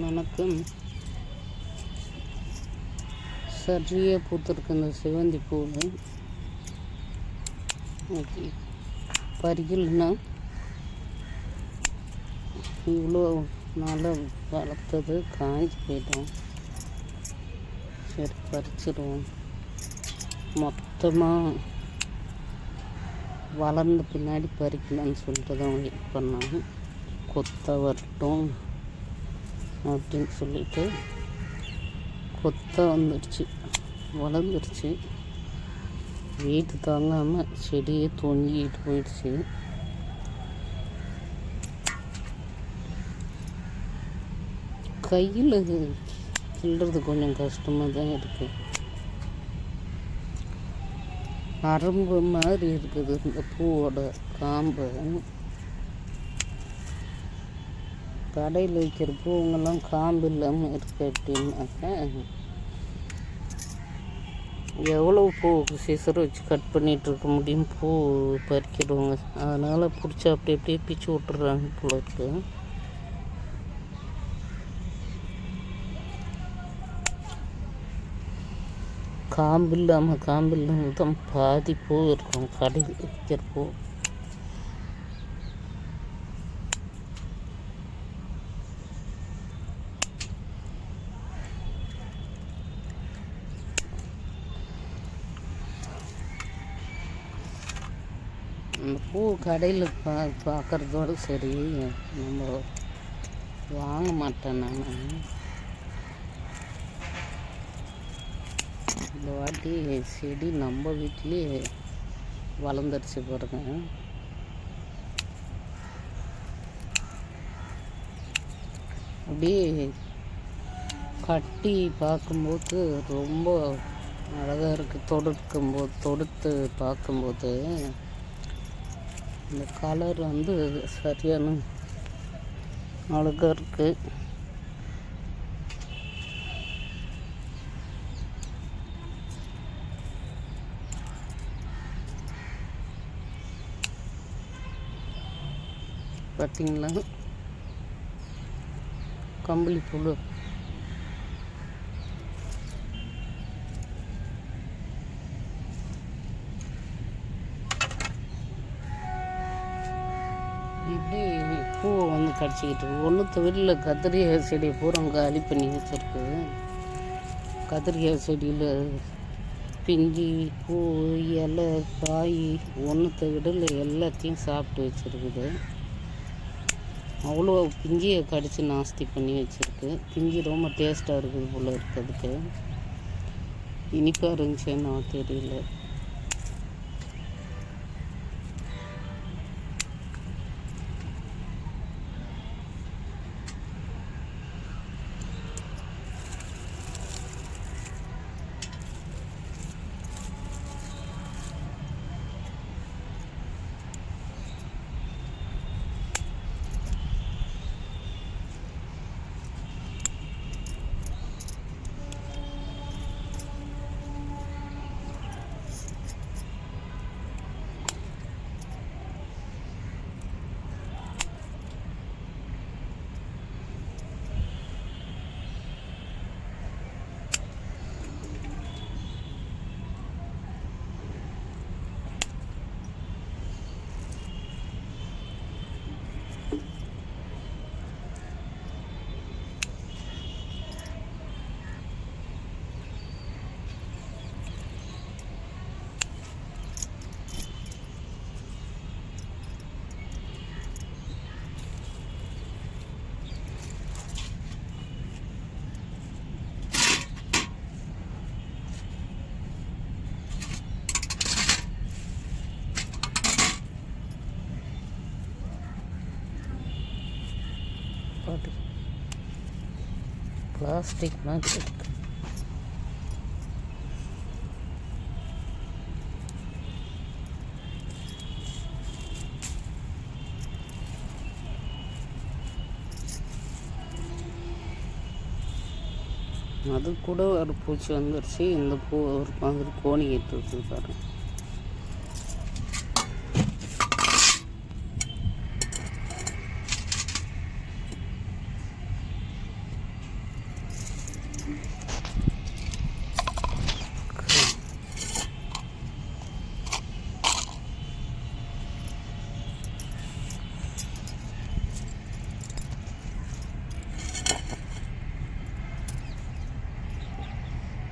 வணக்கம். சரியாக பூத்திருக்கு இந்த சிவந்தி பூ ஓகே. பறிக்கலைன்னா இவ்வளோ நல்லா வளர்த்தது காய்ச்சி போயிட்டோம் சரி பறிச்சிடுவோம். மொத்தமாக வளர்ந்த பின்னாடி பறிக்கலான்னு சொல்லிட்டு தான் வெயிட் பண்ணாங்க கொத்த வரட்டும். அப்படின்னு சொல்லிட்டு கொத்த வந்துடுச்சு வளர்ந்துருச்சு. வெயிட் தாங்காமல் செடியே தொங்கிட்டு போயிடுச்சு. கையில் கிள்ளுறது கொஞ்சம் கஷ்டமாக தான் இருக்குது நரம்பு மாதிரி இருக்குது இந்த பூவோட காம்பு. கடையில் வைக்கிற பூவெல்லாம் காம்பு இல்லாமல் இருக்கு அப்படின்னாக்கா எவ்வளோ பூ சிசர் வச்சு கட் பண்ணிகிட்டு இருக்க முடியும்? பூ பறிக்கிடுவாங்க. அதனால் பிடிச்சி அப்படி அப்படியே பிச்சு விட்டுறாங்க போல காம்பு இல்லாமல் காம்பு இல்லாமல் தான் பாதி பூ இருக்கும். கடையில் வைக்கிற பூ. அந்த பூ கடையில் பா பார்க்குறதோட சரி நம்ம வாங்க மாட்டேன் நான். இந்த வாட்டி செடி நம்ம வீட்லேயே வளர்ந்துருச்சு பாருங்க. அப்படியே கட்டி பார்க்கும்போது ரொம்ப அழகாக இருக்குது தொடுக்கும்போது தொடுத்து பார்க்கும்போது இந்த கலர் வந்து சரியான அழகாக இருக்குது பார்த்தீங்களா கம்பளி புழு அப்படி பூவை வந்து கடிச்சிக்கிட்டு இருக்கு. ஒன்று தவிர கத்திரிக்காய் செடியை பூரா காலி பண்ணி வச்சுருக்கு கத்திரிக்காய் செடியில் பிஞ்சி பூ இலை காய் ஒன்று விடல எல்லாத்தையும் சாப்பிட்டு வச்சுருக்குது. அவ்வளோ பிஞ்சியை கடித்து நாஸ்தி பண்ணி வச்சுருக்கு. பிஞ்சி ரொம்ப டேஸ்ட்டாக இருக்குது போல் இருக்கிறதுக்கு இனிப்பாக இருந்துச்சுன்னு தெரியல. பாட்டு பிளாஸ்டிக் மாதிரி இருக்கு அது கூட ஒரு பூச்சி வந்துருச்சு. இந்த பூ ஒரு மாதிரி கோணிக்கிட்டு இருக்குது பாருங்கள்